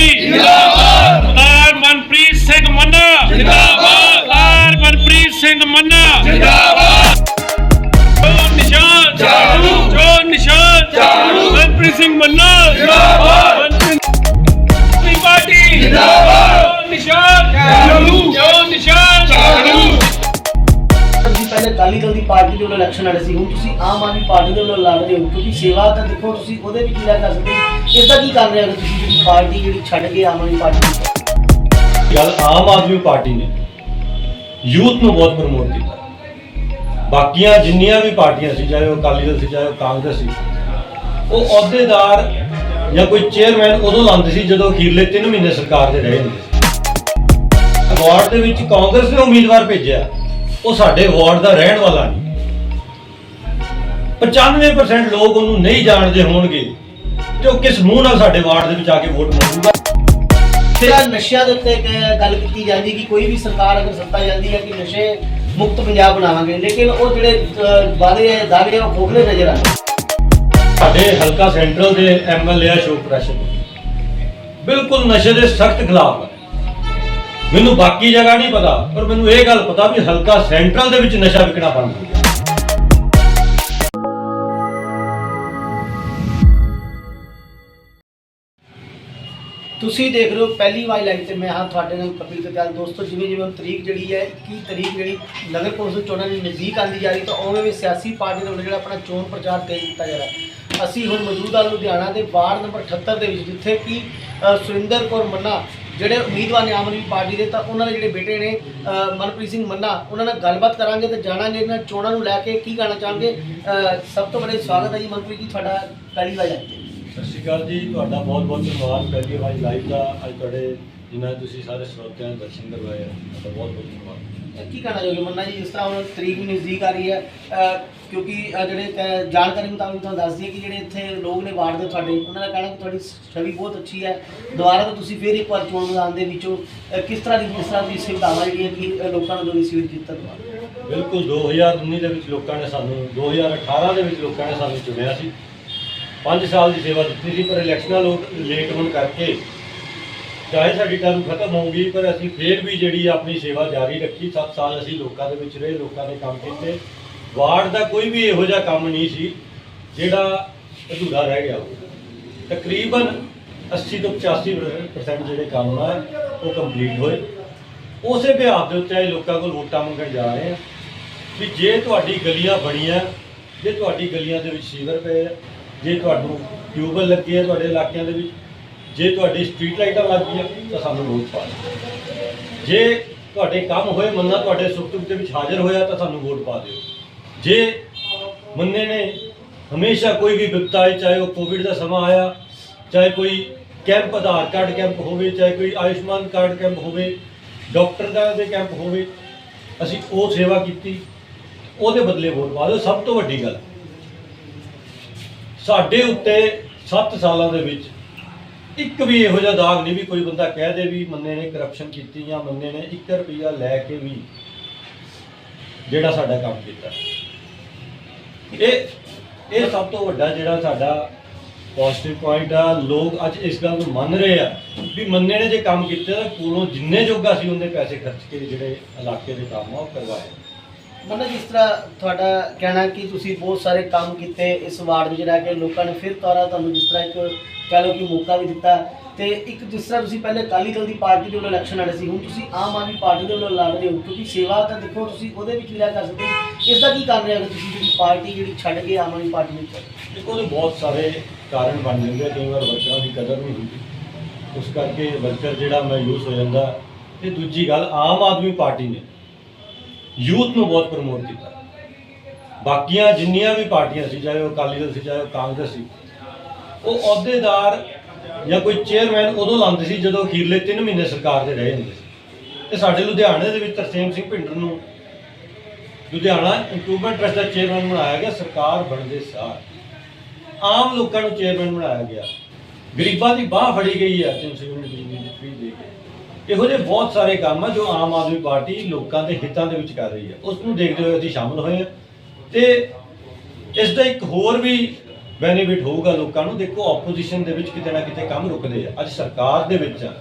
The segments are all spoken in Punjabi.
ਜਿੰਦਾਬਾਦ ਸਰਦਾਰ ਮਨਪ੍ਰੀਤ ਸਿੰਘ ਮੰਨਾ। ਜਿੰਦਾਬਾਦ ਸਰਦਾਰ ਮਨਪ੍ਰੀਤ ਸਿੰਘ ਮੰਨਾ। ਜਿੰਦਾਬਾਦ ਜੋ ਨਿਸ਼ਾਨ ਝਾੜੂ ਜੋ ਨਿਸ਼ਾਨ। ਝਾੜੂ ਮਨਪ੍ਰੀਤ ਸਿੰਘ ਮੰਨਾ। ਜਿੰਦਾਬਾਦ ਪਾਰਟੀ। ਜਿੰਦਾਬਾਦ ਨਿਸ਼ਾਨ ਝਾੜੂ ਜੋ ਨਿਸ਼ਾਨ। ਝਾੜੂ ਪਹਿਲੇ ਅਕਾਲੀ ਦਲ ਦੀ ਪਾਰਟੀ ਦੇ ਵੱਲੋਂ ਇਲੈਕਸ਼ਨ ਲੜੇ ਸੀ, ਹੁਣ ਤੁਸੀਂ ਆਮ ਆਦਮੀ ਪਾਰਟੀ ਦੇ ਵੱਲੋਂ ਲੜ ਰਹੇ ਹੋ। ਕਿਉਂਕਿ ਸੇਵਾ ਤਾਂ ਦੇਖੋ, ਤੁਸੀਂ ਉਹਦੇ ਵਿੱਚ ਕੀ ਲੈ ਕਰ ਸਕਦੇ ਹੋ। ਇਸ ਦਾ ਕੀ ਕਰ ਰਹੇ ਹੋ ਤੁਸੀਂ ਪਾਰਟੀ ਜਿਹੜੀ ਛੱਡ ਕੇ ਆਮ ਆਦਮੀ ਪਾਰਟੀ ਗੱਲ ਆਮ ਆਦਮੀ ਪਾਰਟੀ ਨੇ ਯੂਥ ਨੂੰ ਬਹੁਤ ਪ੍ਰਮੋਟ ਕੀਤਾ। ਬਾਕੀਆਂ ਜਿੰਨੀਆਂ ਵੀ ਪਾਰਟੀਆਂ ਸੀ, ਚਾਹੇ ਉਹ ਅਕਾਲੀ ਦਲ ਸੀ, ਚਾਹੇ ਉਹ ਕਾਂਗਰਸ ਸੀ, ਉਹ ਅਹੁਦੇਦਾਰ ਜਾਂ ਕੋਈ ਚੇਅਰਮੈਨ ਉਦੋਂ ਲਾਉਂਦੇ ਸੀ ਜਦੋਂ ਅਖੀਰਲੇ 3 ਮਹੀਨੇ ਸਰਕਾਰ ਦੇ ਰਹੇ ਹੁੰਦੇ ਸੀ। ਵਾਰਡ ਦੇ ਵਿੱਚ ਕਾਂਗਰਸ ਨੇ ਉਮੀਦਵਾਰ ਭੇਜਿਆ, ਉਹ ਸਾਡੇ ਵਾਰਡ ਦਾ ਰਹਿਣ ਵਾਲਾ ਨਹੀਂ। 95% ਲੋਕ ਉਹਨੂੰ ਨਹੀਂ ਜਾਣਦੇ ਹੋਣਗੇ। ਤੇ ਉਹ ਕਿਸ ਮੂੰਹ ਨਾਲ ਸਾਡੇ ਵਾਰਡ ਦੇ ਵਿੱਚ ਆ ਕੇ ਵੋਟ ਮੰਗੂਗਾ ਫਿਰ ਨਸ਼ਿਆਂ ਦੇ ਉੱਤੇ ਇੱਕ ਗੱਲ ਕੀਤੀ ਜਾਂਦੀ ਕਿ ਕੋਈ ਵੀ ਸਰਕਾਰ ਅਗਰ ਸੱਤਾ ਜਾਂਦੀ ਹੈ ਕਿ ਨਸ਼ੇ ਮੁਕਤ ਪੰਜਾਬ ਬਣਾਵਾਂਗੇ ਲੇਕਿਨ ਉਹ ਜਿਹੜੇ ਵਾਅਦੇ ਹੈ ਦਾਅਵੇ ਆ, ਉਹ ਖੋਖਲੇ ਨਜ਼ਰ ਆਉਂਦੇ ਸਾਡੇ ਹਲਕਾ ਸੈਂਟਰਲ ਦੇ ਐਮਐਲਏ ਅਸ਼ੋਕ ਪ੍ਰੈਸ਼ਰ ਬਿਲਕੁਲ ਨਸ਼ੇ ਦੇ ਸਖਤ ਖਿਲਾਫ ਹੈ ਮੈਨੂੰ ਬਾਕੀ ਜਗ੍ਹਾ ਨਹੀਂ ਪਤਾ ਪਰ ਮੈਨੂੰ ਇਹ ਗੱਲ ਪਤਾ ਵੀ ਹਲਕਾ ਸੈਂਟਰਲ ਦੇ ਵਿੱਚ ਨਸ਼ਾ ਵਿਕਣਾ ਬੰਦ ਹੋ ਗਿਆ। ਤੁਸੀਂ ਦੇਖ ਰਹੇ ਹੋ ਪਹਿਲੀ ਵਾਰ ਲਾਈਵ ਤੇ ਮੈਂ ਹਾਂ ਤੁਹਾਡੇ ਨਾਲ ਕਪਿਲ ਕਤਿਆਲ ਦੋਸਤੋ, ਜਿਵੇਂ ਜਿਵੇਂ ਹੁਣ ਤਰੀਕ ਜਿਹੜੀ ਹੈ 21 ਤਰੀਕ ਜਿਹੜੀ ਨਗਰ ਕੌਂਸਲ ਚੋਣਾਂ ਦੀ ਨਜ਼ਦੀਕ ਆਉਂਦੀ ਜਾ ਰਹੀ, ਤਾਂ ਉਵੇਂ ਵੀ ਸਿਆਸੀ ਪਾਰਟੀ ਦੇ ਵੱਲੋਂ ਜਿਹੜਾ ਆਪਣਾ ਚੋਣ ਪ੍ਰਚਾਰ ਤੇਜ਼ ਕੀਤਾ ਜਾ ਰਿਹਾ ਅਸੀਂ ਹੁਣ ਮੌਜੂਦ ਹਾਂ ਲੁਧਿਆਣਾ ਦੇ ਵਾਰਡ ਨੰਬਰ 78 ਦੇ ਵਿੱਚ, ਜਿੱਥੇ ਕਿ ਸੁਰਿੰਦਰ ਕੌਰ ਮੰਨਾ ਜਿਹੜੇ ਉਮੀਦਵਾਰ ਨੇ ਆਮ ਆਦਮੀ ਪਾਰਟੀ ਦੇ, ਤਾਂ ਉਹਨਾਂ ਦੇ ਜਿਹੜੇ ਬੇਟੇ ਨੇ ਮਨਪ੍ਰੀਤ ਸਿੰਘ ਮੰਨਾ, ਉਹਨਾਂ ਨਾਲ ਗੱਲਬਾਤ ਕਰਾਂਗੇ ਤੇ ਜਾਣਾਂਗੇ ਇਹਨਾਂ ਚੋਣਾਂ ਨੂੰ ਲੈ ਕੇ ਕੀ ਕਹਿਣਾ ਚਾਹਾਂਗੇ। ਸਭ ਤੋਂ ਪਹਿਲੇ ਸਵਾਗਤ ਹੈ ਜੀ ਮਨਪ੍ਰੀਤ ਜੀ, ਤੁਹਾਡਾ ਪਹਿਲੀ ਵਾਰ ਆਏ ਸਤਿ ਸ਼੍ਰੀ ਅਕਾਲ ਜੀ ਤੁਹਾਡਾ ਬਹੁਤ ਬਹੁਤ ਧੰਨਵਾਦ। ਪਹਿਲੀ ਵਾਰ ਲਾਈਵ ਦਾ ਅੱਜ ਤੁਹਾਡੇ ਜਿਨ੍ਹਾਂ ਤੁਸੀਂ ਸਾਰੇ ਸਰੋਤਿਆਂ ਨੂੰ ਦਰਸ਼ਨ ਕਰਵਾਏ ਤੁਹਾਡਾ ਬਹੁਤ ਬਹੁਤ ਧੰਨਵਾਦ। ਕੀ ਕਹਿਣਾ ਚਾਹੋਗੇ ਮੰਨਾ ਜੀ ਇਸ ਤਰ੍ਹਾਂ ਹੁਣ ਤਰੀਕ ਵੀ ਨਜ਼ਦੀਕ ਆ ਰਹੀ ਹੈ। ਕਿਉਂਕਿ ਜਿਹੜੇ ਜਾਣਕਾਰੀ ਮੁਤਾਬਿਕ ਤੁਹਾਨੂੰ ਦੱਸ ਦਈਏ ਕਿ ਜਿਹੜੇ ਇੱਥੇ ਲੋਕ ਨੇ ਵਾਰਡ ਦੇ ਤੁਹਾਡੇ ਉਹਨਾਂ ਦਾ ਕਹਿਣਾ ਕਿ ਤੁਹਾਡੀ ਛਵੀ ਬਹੁਤ ਅੱਛੀ ਹੈ। ਦੁਬਾਰਾ ਤੋਂ ਤੁਸੀਂ ਫਿਰ ਇੱਕ ਵਾਰ ਚੋਣ ਮੈਦਾਨ ਦੇ ਵਿੱਚੋਂ ਕਿਸ ਤਰ੍ਹਾਂ ਦੀ ਕਿਸ ਤਰ੍ਹਾਂ ਦੀ ਸੁਵਿਧਾਵਾਂ ਜਿਹੜੀਆਂ ਕਿ ਲੋਕਾਂ ਨੂੰ ਦੋਗੀ ਸੀਟ ਜਿੱਤਣ ਦੁਬਾਰਾ? ਬਿਲਕੁਲ 2019 ਦੇ ਵਿੱਚ ਲੋਕਾਂ ਨੇ ਸਾਨੂੰ 2018 ਦੇ ਵਿੱਚ ਲੋਕਾਂ ਨੇ ਸਾਨੂੰ ਚੁਣਿਆ ਸੀ। 5 ਸਾਲ ਦੀ ਸੇਵਾ ਦਿੱਤੀ ਸੀ, ਪਰ ਇਲੈਕਸ਼ਨਾਂ ਲੋਕ ਲੇਟ ਹੋਣ ਕਰਕੇ ਚਾਹੇ ਸਾਡੀ ਟਰਮ ਖਤਮ ਹੋਊਗੀ, ਪਰ ਅਸੀਂ ਫੇਰ ਵੀ ਜਿਹੜੀ ਆਪਣੀ ਸੇਵਾ ਜਾਰੀ ਰੱਖੀ। 7 ਸਾਲ ਅਸੀਂ ਲੋਕਾਂ ਦੇ ਵਿੱਚ ਰਹੇ, ਲੋਕਾਂ ਦੇ ਕੰਮ ਕੀਤੇ। ਵਾਰਡ ਦਾ ਕੋਈ ਵੀ ਇਹੋ ਜਿਹਾ ਕੰਮ ਨਹੀਂ ਸੀ, ਜਿਹੜਾ ਅਧੂਰਾ ਰਹਿ ਗਿਆ ਤਕਰੀਬਨ 80 ਤੋਂ 85% ਜਿਹੜੇ ਕੰਮ ਆ, ਉਹ ਕੰਪਲੀਟ ਹੋਏ। ਉਸੇ ਬਿਹਾਰ ਦੇ ਉੱਤੇ ਅਸੀਂ ਲੋਕਾਂ ਕੋਲ ਵੋਟਾਂ ਮੰਗਣ ਜਾ ਰਹੇ ਹਾਂ ਵੀ ਜੇ ਤੁਹਾਡੀ ਗਲੀਆਂ ਬਣੀਆਂ, ਜੇ ਤੁਹਾਡੀ ਗਲੀਆਂ ਦੇ ਵਿੱਚ ਸੀਵਰ ਪਏ ਜੇ ਤੁਹਾਨੂੰ ਟਿਊਬਵੈਲ ਲੱਗੇ ਆ ਤੁਹਾਡੇ ਇਲਾਕਿਆਂ ਦੇ ਵਿੱਚ, ਜੇ ਤੁਹਾਡੀ ਸਟਰੀਟ ਲਾਈਟਾਂ ਲੱਗ ਗਈਆਂ ਤਾਂ ਸਾਨੂੰ ਵੋਟ ਪਾ ਦਿਓ। ਜੇ ਤੁਹਾਡੇ ਕੰਮ ਹੋਏ, ਮੰਨਾ ਤੁਹਾਡੇ ਸੁੱਖ ਦੁੱਖ ਦੇ ਵਿੱਚ ਹਾਜ਼ਰ ਹੋਇਆ, ਤਾਂ ਸਾਨੂੰ ਵੋਟ ਪਾ ਦਿਓ। ਜੇ ਮੰਨੇ ਨੇ ਹਮੇਸ਼ਾ ਕੋਈ ਵੀ ਵਿਪਤਾ ਆਈ, ਚਾਹੇ ਉਹ ਕੋਵਿਡ ਦਾ ਸਮਾਂ ਆਇਆ, ਚਾਹੇ ਕੋਈ ਕੈਂਪ ਆਧਾਰ ਕਾਰਡ ਕੈਂਪ ਹੋਵੇ, ਚਾਹੇ ਕੋਈ ਆਯੁਸ਼ਮਾਨ ਕਾਰਡ ਕੈਂਪ ਹੋਵੇ, ਡਾਕਟਰ ਦਾ ਦੇ ਕੈਂਪ ਹੋਵੇ, ਅਸੀਂ ਉਹ ਸੇਵਾ ਕੀਤੀ, ਉਹਦੇ ਬਦਲੇ ਵੋਟ ਪਾ ਦਿਓ। ਸਭ ਤੋਂ ਵੱਡੀ ਗੱਲ ਸਾਡੇ ਉੱਤੇ 7 ਸਾਲਾਂ ਦੇ ਵਿੱਚ ਇੱਕ ਵੀ ਇਹੋ ਜਿਹਾ ਦਾਗ ਨਹੀਂ ਵੀ ਕੋਈ ਬੰਦਾ ਕਹਿ ਦੇ ਵੀ ਮੰਨੇ ਨੇ ਕਰਪਸ਼ਨ ਕੀਤੀ ਜਾਂ ਮੰਨੇ ਨੇ 1 ਰੁਪਿਆ ਲੈ ਕੇ ਵੀ ਜਿਹੜਾ ਸਾਡਾ ਕੰਮ ਕੀਤਾ। ਇਹ ਇਹ ਸਭ ਤੋਂ ਵੱਡਾ ਜਿਹੜਾ ਸਾਡਾ ਪੋਜ਼ਿਟਿਵ ਪੁਆਇੰਟ ਆ, ਲੋਕ ਅੱਜ ਇਸ ਗੱਲ ਨੂੰ ਮੰਨ ਰਹੇ ਆ ਵੀ ਮੰਨੇ ਨੇ ਜੇ ਕੰਮ ਕੀਤੇ ਤਾਂ ਕੋਲੋਂ ਜਿੰਨੇ ਜੋਗਾ ਸੀ ਉਹਨੇ ਪੈਸੇ ਖਰਚ ਕੇ ਜਿਹੜੇ ਇਲਾਕੇ ਦੇ ਕੰਮ ਆ ਉਹ ਕਰਵਾਏ। ਮੰਨਾ ਜਿਸ ਤਰ੍ਹਾਂ ਤੁਹਾਡਾ ਕਹਿਣਾ ਕਿ ਤੁਸੀਂ ਬਹੁਤ ਸਾਰੇ ਕੰਮ ਕੀਤੇ ਇਸ ਵਾਰਡ ਵਿੱਚ ਰਹਿ ਕੇ, ਲੋਕਾਂ ਨੇ ਫਿਰ ਦੁਬਾਰਾ ਤੁਹਾਨੂੰ ਜਿਸ ਤਰ੍ਹਾਂ ਇੱਕ ਕਹਿ ਲਓ ਕਿ ਮੌਕਾ ਵੀ ਦਿੱਤਾ। ਤੇ ਇੱਕ ਜਿਸ ਤਰ੍ਹਾਂ ਤੁਸੀਂ ਪਹਿਲੇ ਅਕਾਲੀ ਦਲ ਦੀ ਪਾਰਟੀ ਦੇ ਵੱਲੋਂ ਇਲੈਕਸ਼ਨ ਲੜੇ ਸੀ, ਹੁਣ ਤੁਸੀਂ ਆਮ ਆਦਮੀ ਪਾਰਟੀ ਦੇ ਵੱਲੋਂ ਲੜ ਰਹੇ ਹੋ, ਕਿਉਂਕਿ ਸੇਵਾ ਤਾਂ ਦੇਖੋ ਤੁਸੀਂ ਉਹਦੇ ਵਿੱਚ ਵੀ ਲੈ ਕਰ ਸਕਦੇ ਹੋ। ਇਸ ਦਾ ਕੀ ਕਰ ਰਹੇ ਹੋ ਤੁਸੀਂ ਜਿਹੜੀ ਪਾਰਟੀ ਜਿਹੜੀ ਛੱਡ ਕੇ ਆਮ ਆਦਮੀ ਪਾਰਟੀ ਵਿੱਚ ਦੇਖੋ ਉਹਦੇ ਬਹੁਤ ਸਾਰੇ ਕਾਰਨ ਬਣ ਜਾਂਦੇ ਆ, ਕਈ ਵਾਰ ਵਰਕਰਾਂ ਦੀ ਕਦਰ ਨਹੀਂ ਹੁੰਦੀ। ਉਸ ਕਰਕੇ ਵਰਕਰ ਜਿਹੜਾ ਮਾਯੂਸ ਹੋ ਜਾਂਦਾ ਤੇ ਦੂਜੀ ਗੱਲ ਆਮ ਆਦਮੀ ਪਾਰਟੀ ਨੇ। ਯੂਥ ਨੂੰ ਬਹੁਤ ਪ੍ਰਮੋਟ ਕੀਤਾ। ਬਾਕੀਆਂ ਜਿੰਨੀਆਂ ਵੀ ਪਾਰਟੀਆਂ ਸੀ, ਚਾਹੇ ਉਹ ਅਕਾਲੀ ਦਲ ਸੀ, ਚਾਹੇ ਉਹ ਕਾਂਗਰਸ ਸੀ, ਉਹ ਅਹੁਦੇਦਾਰ ਜਾਂ ਕੋਈ ਚੇਅਰਮੈਨ ਉਦੋਂ ਲਾਉਂਦੇ ਸੀ ਜਦੋਂ ਅਖੀਰਲੇ 3 ਮਹੀਨੇ ਸਰਕਾਰ ਦੇ ਰਹੇ ਹੁੰਦੇ ਸੀ। ਤੇ ਸਾਡੇ ਲੁਧਿਆਣੇ ਦੇ ਵਿੱਚ ਤਰਸੇਮ ਸਿੰਘ ਭਿੰਡਰ ਨੂੰ ਲੁਧਿਆਣਾ ਇੰਪਰੂਵਮੈਂਟ ਟਰਸਟ ਦਾ ਚੇਅਰਮੈਨ ਬਣਾਇਆ ਗਿਆ, ਸਰਕਾਰ ਬਣਦੇ ਸਾਰ। ਆਮ ਲੋਕਾਂ ਨੂੰ ਚੇਅਰਮੈਨ ਬਣਾਇਆ ਗਿਆ। ਗਰੀਬਾਂ ਦੀ ਬਾਹ ਫੜੀ ਗਈ ਹੈ 300 ਯੂਨਿਟ ਇਹੋ ਜਿਹੇ ਬਹੁਤ ਸਾਰੇ ਕੰਮ ਆ ਜੋ ਆਮ ਆਦਮੀ ਪਾਰਟੀ ਲੋਕਾਂ ਦੇ ਹਿੱਤਾਂ ਦੇ ਵਿੱਚ ਕਰ ਰਹੀ ਹੈ ਉਸ ਨੂੰ ਦੇਖਦੇ ਹੋਏ ਅਸੀਂ ਸ਼ਾਮਲ ਹੋਏ ਹਾਂ ਤੇ ਇਸ ਦਾ ਇੱਕ ਹੋਰ ਵੀ ਬੈਨੀਫਿਟ ਹੋਊਗਾ ਲੋਕਾਂ ਨੂੰ। ਦੇਖੋ ਆਪੋਜੀਸ਼ਨ ਦੇ ਵਿੱਚ ਕਿਤੇ ਨਾ ਕਿਤੇ ਕੰਮ ਰੁਕਦੇ ਆ। ਅੱਜ ਸਰਕਾਰ ਦੇ ਵਿੱਚ ਆ।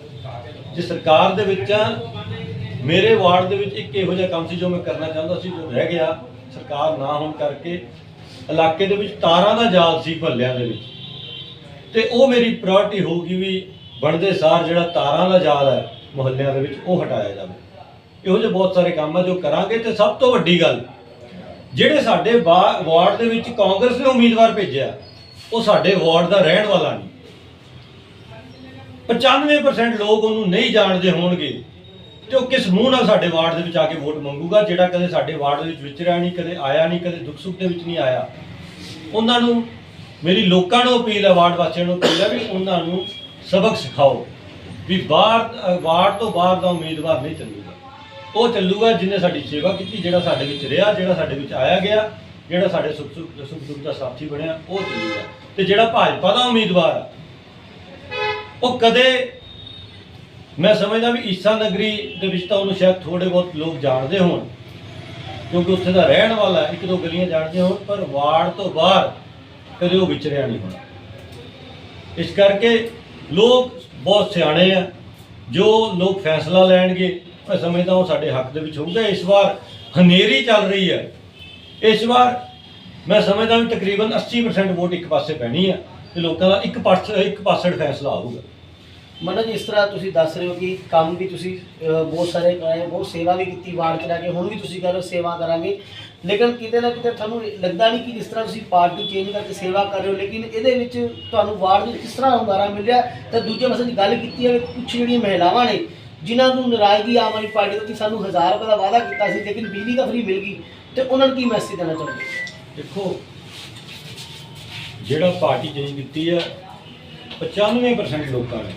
ਜੇ ਸਰਕਾਰ ਦੇ ਵਿੱਚ ਆ, ਮੇਰੇ ਵਾਰਡ ਦੇ ਵਿੱਚ ਇੱਕ ਇਹੋ ਜਿਹਾ ਕੰਮ ਸੀ ਜੋ ਮੈਂ ਕਰਨਾ ਚਾਹੁੰਦਾ ਸੀ, ਜੋ ਰਹਿ ਗਿਆ। ਸਰਕਾਰ ਨਾ ਹੋਣ ਕਰਕੇ ਇਲਾਕੇ ਦੇ ਵਿੱਚ ਤਾਰਾਂ ਦਾ ਜਾਲ ਸੀ ਭੱਲਿਆਂ ਦੇ ਵਿੱਚ। ਤੇ ਉਹ ਮੇਰੀ ਪ੍ਰਾਇੋਰਟੀ ਹੋਊਗੀ ਵੀ ਬਣਦੇ ਸਾਰ ਜਿਹੜਾ ਤਾਰਾਂ ਦਾ ਜਾਲ ਹੈ ਮੁਹੱਲਿਆਂ ਦੇ ਵਿੱਚ ਉਹ ਹਟਾਇਆ ਜਾਵੇ। ਇਹੋ ਜਿਹੇ ਬਹੁਤ ਸਾਰੇ ਕੰਮ ਆ ਜੋ ਕਰਾਂਗੇ ਤੇ ਸਭ ਤੋਂ ਵੱਡੀ ਗੱਲ, ਜਿਹੜੇ ਸਾਡੇ ਵਾ- ਵਾਰਡ ਦੇ ਵਿੱਚ ਕਾਂਗਰਸ ਨੇ ਉਮੀਦਵਾਰ ਭੇਜਿਆ, ਉਹ ਸਾਡੇ ਵਾਰਡ ਦਾ ਰਹਿਣ ਵਾਲਾ ਨਹੀਂ। 95% ਲੋਕ ਉਹਨੂੰ ਨਹੀਂ ਜਾਣਦੇ ਹੋਣਗੇ ਤੇ ਉਹ ਕਿਸ ਮੂੰਹ ਨਾਲ ਸਾਡੇ ਵਾਰਡ ਦੇ ਵਿੱਚ ਆ ਕੇ ਵੋਟ ਮੰਗੂਗਾ, ਜਿਹੜਾ ਕਦੇ ਸਾਡੇ ਵਾਰਡ ਦੇ ਵਿੱਚ ਵਿਚਰਿਆ ਨਹੀਂ, ਕਦੇ ਆਇਆ ਨਹੀਂ, ਕਦੇ ਦੁੱਖ ਸੁੱਖ ਦੇ ਵਿੱਚ ਨਹੀਂ ਆਇਆ। ਉਹਨਾਂ ਨੂੰ, ਮੇਰੀ ਲੋਕਾਂ ਨੂੰ ਅਪੀਲ ਹੈ, ਵਾਰਡ ਵਾਸੀਆਂ ਨੂੰ ਅਪੀਲ ਹੈ ਵੀ ਉਹਨਾਂ ਨੂੰ ਸਬਕ ਸਿਖਾਓ। ਵੀ ਬਾਹਰ ਵਾਰਡ ਤੋਂ ਬਾਹਰ ਦਾ ਉਮੀਦਵਾਰ ਨਹੀਂ ਚੱਲੂਗਾ। ਉਹ ਚੱਲੂਗਾ ਜਿਹਨੇ ਸਾਡੀ ਸੇਵਾ ਕੀਤੀ ਜਿਹੜਾ ਸਾਡੇ ਵਿੱਚ ਰਿਹਾ ਜਿਹੜਾ ਸਾਡੇ ਵਿੱਚ ਆਇਆ ਗਿਆ ਜਿਹੜਾ ਸਾਡੇ ਸੁੱਖ ਸੁੱਖ ਸੁੱਖ ਦੁੱਖ ਦਾ ਸਾਥੀ ਬਣਿਆ ਉਹ ਚੱਲੂਗਾ। ਤੇ ਜਿਹੜਾ ਭਾਜਪਾ ਦਾ ਉਮੀਦਵਾਰ ਆ, ਉਹ ਕਦੇ ਮੈਂ ਸਮਝਦਾ ਵੀ ਈਸਾ ਨਗਰੀ ਦੇ ਵਿੱਚ ਤਾਂ ਉਹਨੂੰ ਸ਼ਾਇਦ ਥੋੜੇ ਬਹੁਤ ਲੋਕ ਜਾਣਦੇ ਹੋਣ ਕਿਉਂਕਿ ਉੱਥੇ ਦਾ ਰਹਿਣ ਵਾਲਾ ਇੱਕ ਦੋ ਗਲੀਆਂ ਜਾਣਦੇ ਹੋਣ ਪਰ ਵਾਰਡ ਤੋਂ ਬਾਹਰ ਕਦੇ ਉਹ ਵਿਚਰਿਆ ਨਹੀਂ ਹੋਣਾ। ਇਸ ਕਰਕੇ ਲੋਕ ਬਹੁਤ ਸਿਆਣੇ ਆ। ਜੋ ਲੋਕ ਫੈਸਲਾ ਲੈਣਗੇ, ਮੈਂ ਸਮਝਦਾ ਉਹ ਸਾਡੇ ਹੱਕ ਦੇ ਵਿੱਚ ਹੋਊਗਾ। ਇਸ ਵਾਰ ਹਨੇਰੀ ਚੱਲ ਰਹੀ ਹੈ ਇਸ ਵਾਰ ਮੈਂ ਸਮਝਦਾ ਵੀ ਤਕਰੀਬਨ 80% ਵੋਟ ਇੱਕ ਪਾਸੇ ਪੈਣੀ ਹੈ ਤੇ ਲੋਕਾਂ ਦਾ ਇੱਕ ਪਾਸ ਇੱਕ ਪਾਸੜ ਫੈਸਲਾ ਆਊਗਾ। ਮਨੋਜ ਇਸ ਤਰ੍ਹਾਂ ਤੁਸੀਂ ਦੱਸ ਰਹੇ ਹੋ ਕਿ ਕੰਮ ਵੀ ਤੁਸੀਂ ਅਹ, ਬਹੁਤ ਸਾਰੇ ਕਰਾਏ ਬਹੁਤ ਸੇਵਾ ਵੀ ਕੀਤੀ ਵਾਰਡ ਚ ਰਹਿ ਕੇ ਹੁਣ ਵੀ ਤੁਸੀਂ ਕਰ ਰਹੇ ਹੋ ਸੇਵਾ ਕਰਾਂਗੇ। ਲੇਕਿਨ ਕਿਤੇ ਨਾ ਕਿਤੇ ਤੁਹਾਨੂੰ ਲੱਗਦਾ ਨਹੀਂ ਕਿ ਜਿਸ ਤਰ੍ਹਾਂ ਤੁਸੀਂ ਪਾਰਟੀ ਚੇਂਜ ਕਰਕੇ ਸੇਵਾ ਕਰ ਰਹੇ ਹੋ ਲੇਕਿਨ ਇਹਦੇ ਵਿੱਚ ਤੁਹਾਨੂੰ ਵਾਰਡ ਵਿੱਚ ਕਿਸ ਤਰ੍ਹਾਂ ਹੁੰਗਾਰਾ ਮਿਲਿਆ ਤੇ ਦੂਜੇ ਪਾਸੇ ਦੀ ਗੱਲ ਕੀਤੀ ਹੈ ਕੁਝ ਜਿਹੜੀਆਂ ਮਹਿਲਾਵਾਂ ਨੇ ਜਿਨ੍ਹਾਂ ਨੂੰ ਨਾਰਾਜ਼ਗੀ ਆਮ ਆਦਮੀ ਪਾਰਟੀ ਤੋਂ ਕਿ ਸਾਨੂੰ 1000 ਰੁਪਏ ਦਾ ਵਾਅਦਾ ਕੀਤਾ ਸੀ ਲੇਕਿਨ ਬਿਜਲੀ ਤਾਂ ਫਰੀ ਮਿਲ ਗਈ ਤੇ ਉਹਨਾਂ ਨੂੰ ਕੀ ਮੈਸੇਜ ਦੇਣਾ ਚਾਹੁੰਦੇ ਦੇਖੋ ਜਿਹੜਾ ਪਾਰਟੀ ਚੇਂਜ ਕੀਤੀ ਹੈ 95% ਲੋਕਾਂ ਨੇ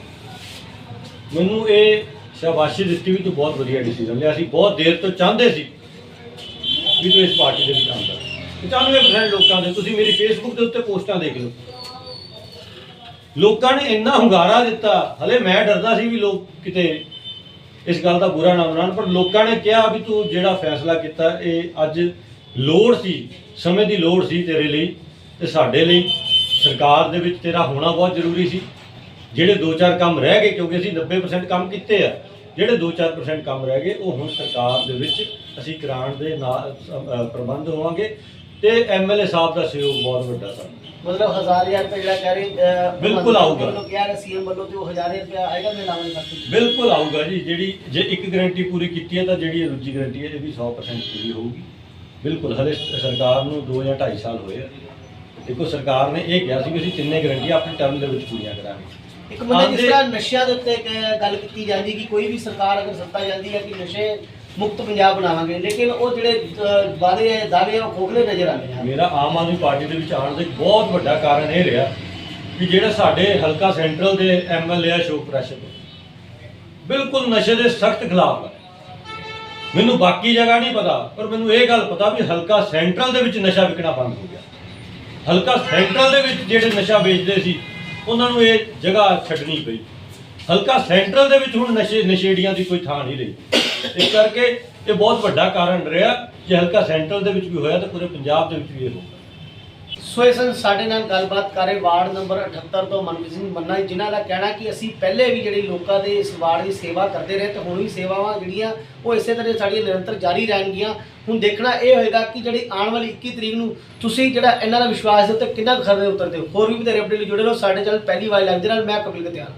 ਮੈਨੂੰ ਇਹ ਸ਼ਾਬਾਸ਼ੀ ਦਿੱਤੀ ਵੀ ਤੂੰ ਬਹੁਤ ਵਧੀਆ ਡਿਸੀਜਨ ਲਿਆ ਸੀ। ਬਹੁਤ ਦੇਰ ਤੋਂ ਚਾਹੁੰਦੇ ਸੀ ਵੀ ਤੂੰ ਇਸ ਪਾਰਟੀ ਦੇ ਵਿੱਚ ਆਉਂਦਾ 95% ਲੋਕਾਂ ਦੇ, ਤੁਸੀਂ ਮੇਰੀ ਫੇਸਬੁੱਕ ਦੇ ਉੱਤੇ ਪੋਸਟਾਂ ਦੇਖ ਲਓ। ਲੋਕਾਂ ਨੇ ਇੰਨਾ ਹੁੰਗਾਰਾ ਦਿੱਤਾ। ਹਲੇ ਮੈਂ ਡਰਦਾ ਸੀ ਵੀ ਲੋਕ ਕਿਤੇ ਇਸ ਗੱਲ ਦਾ ਬੁਰਾ ਨਾ ਮੰਨਣ ਪਰ ਲੋਕਾਂ ਨੇ ਕਿਹਾ ਵੀ ਤੂੰ ਜਿਹੜਾ ਫੈਸਲਾ ਕੀਤਾ, ਇਹ ਅੱਜ ਲੋੜ ਸੀ, ਸਮੇਂ ਦੀ ਲੋੜ ਸੀ ਤੇਰੇ ਲਈ ਤੇ ਸਾਡੇ ਲਈ। ਸਰਕਾਰ ਦੇ ਵਿੱਚ ਤੇਰਾ ਹੋਣਾ ਬਹੁਤ ਜ਼ਰੂਰੀ ਸੀ। ਜਿਹੜੇ 2-4 ਕੰਮ ਰਹਿ ਗਏ ਕਿਉਂਕਿ ਅਸੀਂ 90% ਕੰਮ ਕੀਤੇ ਆ ਜਿਹੜੇ 2-4% ਕੰਮ ਰਹਿ ਗਏ ਉਹ ਹੁਣ ਸਰਕਾਰ ਦੇ ਵਿੱਚ ਅਸੀਂ ਕਰਾਉਣ ਦੇ ਨਾਲ ਪ੍ਰਬੰਧ ਹੋਵਾਂਗੇ ਤੇ ਐਮਐਲਏ ਸਾਹਿਬ ਦਾ ਸਹਿਯੋਗ ਬਹੁਤ ਵੱਡਾ ਸਾਨੂੰ ਮਤਲਬ 1000 ਰੁਪਏ ਜਿਹੜਾ ਕਹਿ ਰਹੇ ਬਿਲਕੁਲ ਆਊਗਾ। ਕਿਹਾ ਗਿਆ ਸੀਐਮ ਵੱਲੋਂ ਤੇ ਉਹ 1000 ਰੁਪਏ ਆਏਗਾ ਮਹਿਲਾਵਾਂ ਦੇ ਖਾਤੇ 'ਚ ਬਿਲਕੁਲ ਆਊਗਾ ਜੀ ਜਿਹੜੀ ਜੇ ਇੱਕ ਗਾਰੰਟੀ ਪੂਰੀ ਕੀਤੀ ਹੈ ਤਾਂ ਜਿਹੜੀ ਦੂਜੀ ਗਾਰੰਟੀ ਹੈ ਇਹ ਵੀ 100% ਪੂਰੀ ਹੋਊਗੀ। ਬਿਲਕੁਲ ਹਲੇ ਸਰਕਾਰ ਨੂੰ 2 ਜਾਂ 2.5 ਸਾਲ ਹੋਏ ਆ। ਦੇਖੋ ਸਰਕਾਰ ਨੇ ਇਹ ਕਿਹਾ ਸੀ ਕਿ ਅਸੀਂ ਤਿੰਨੇ ਗਾਰੰਟੀਆਂ ਆਪਣੀ ਟਰਮ ਦੇ ਵਿੱਚ ਪੂਰੀਆਂ ਕਰਾਂਗੇ। ਇੱਕ ਬੰਦਾ ਜਿਸ ਤਰ੍ਹਾਂ ਨਸ਼ਿਆਂ ਦੇ ਉੱਤੇ ਇੱਕ ਗੱਲ ਕੀਤੀ ਜਾਂਦੀ ਕਿ ਕੋਈ ਵੀ ਸਰਕਾਰ ਅਗਰ ਸੱਤਾ ਜਾਂਦੀ ਹੈ ਕਿ ਨਸ਼ੇ ਮੁਕਤ ਪੰਜਾਬ ਬਣਾਵਾਂਗੇ ਲੇਕਿਨ ਉਹ ਜਿਹੜੇ ਵਾਅਦੇ ਦਾਅਵੇ ਆ ਉਹ ਖੋਖਲੇ ਨਜ਼ਰ ਆਉਂਦੇ ਹਨ। ਮੇਰਾ ਆਮ ਆਦਮੀ ਪਾਰਟੀ ਦੇ ਵਿੱਚ ਆਉਣ ਦਾ ਇੱਕ ਬਹੁਤ ਵੱਡਾ ਕਾਰਨ ਇਹ ਰਿਹਾ ਕਿ ਜਿਹੜੇ ਸਾਡੇ ਹਲਕਾ ਸੈਂਟਰਲ ਦੇ ਐਮਐਲਏ ਆ ਸ਼ੋਕ ਪ੍ਰੈਸ਼ਰ ਬਿਲਕੁਲ ਨਸ਼ੇ ਦੇ ਸਖਤ ਖਿਲਾਫ ਹੈ। ਮੈਨੂੰ ਬਾਕੀ ਜਗ੍ਹਾ ਨਹੀਂ ਪਤਾ ਪਰ ਮੈਨੂੰ ਇਹ ਗੱਲ ਪਤਾ ਵੀ ਹਲਕਾ ਸੈਂਟਰਲ ਦੇ ਵਿੱਚ ਨਸ਼ਾ ਵਿਕਣਾ ਬੰਦ ਹੋ ਗਿਆ। ਹਲਕਾ ਸੈਂਟਰਲ ਦੇ ਵਿੱਚ ਜਿਹੜੇ ਨਸ਼ਾ ਵੇਚਦੇ ਸੀ ਉਹਨਾਂ ਨੂੰ ਇਹ ਜਗ੍ਹਾ ਛੱਡਣੀ ਪਈ। ਹਲਕਾ ਸੈਂਟਰਲ ਦੇ ਵਿੱਚ ਹੁਣ ਨਸ਼ੇ, ਨਸ਼ੇੜੀਆਂ ਦੀ ਕੋਈ ਥਾਂ ਨਹੀਂ ਰਹੀ। ਇਸ ਕਰਕੇ ਇਹ ਬਹੁਤ ਵੱਡਾ ਕਾਰਨ ਰਿਹਾ। ਜੇ ਹਲਕਾ ਸੈਂਟਰਲ ਦੇ ਵਿੱਚ ਵੀ ਹੋਇਆ ਤਾਂ ਪੂਰੇ ਪੰਜਾਬ ਦੇ ਵਿੱਚ ਵੀ ਇਹ ਹੋਊਗਾ ਸੋ ਇਸ ਨੂੰ ਸਾਡੇ ਨਾਲ ਗੱਲਬਾਤ ਕਰ ਰਹੇ ਵਾਰਡ ਨੰਬਰ 78 ਤੋਂ ਮਨਪ੍ਰੀਤ ਸਿੰਘ ਮੰਨਾ ਜੀ, ਜਿਨ੍ਹਾਂ ਦਾ ਕਹਿਣਾ ਕਿ ਅਸੀਂ ਪਹਿਲੇ ਵੀ ਜਿਹੜੇ ਲੋਕਾਂ ਦੇ ਇਸ ਵਾਰਡ ਦੀ ਸੇਵਾ ਕਰਦੇ ਰਹੇ ਤੇ ਹੁਣ ਵੀ ਸੇਵਾਵਾਂ ਜਿਹੜੀਆਂ ਉਹ ਇਸੇ ਤਰ੍ਹਾਂ ਸਾਡੀਆਂ ਨਿਰੰਤਰ ਜਾਰੀ ਰਹਿਣਗੀਆਂ। ਹੁਣ ਦੇਖਣਾ ਇਹ ਹੋਏਗਾ ਕਿ ਜਿਹੜੀ ਆਉਣ ਵਾਲੀ 21 ਤਰੀਕ ਨੂੰ ਤੁਸੀਂ ਜਿਹੜਾ ਇਹਨਾਂ ਦਾ ਵਿਸ਼ਵਾਸ ਦੇ ਉੱਤੇ ਕਿੰਨਾ ਕੁ ਖਰੇ ਉਤਰਦੇ ਹੋ। ਹੋਰ ਵੀ ਬਥੇਰੇ ਅਪਡੇਟ ਲਈ ਜੁੜੇ ਰਹੋ। ਸਾਡੇ ਚੈਨਲ ਪਹਿਲੀ ਵਾਰ ਲੱਗ ਨਾਲ ਮੈਂ ਕਪਿਲ ਕਤਿਆਨ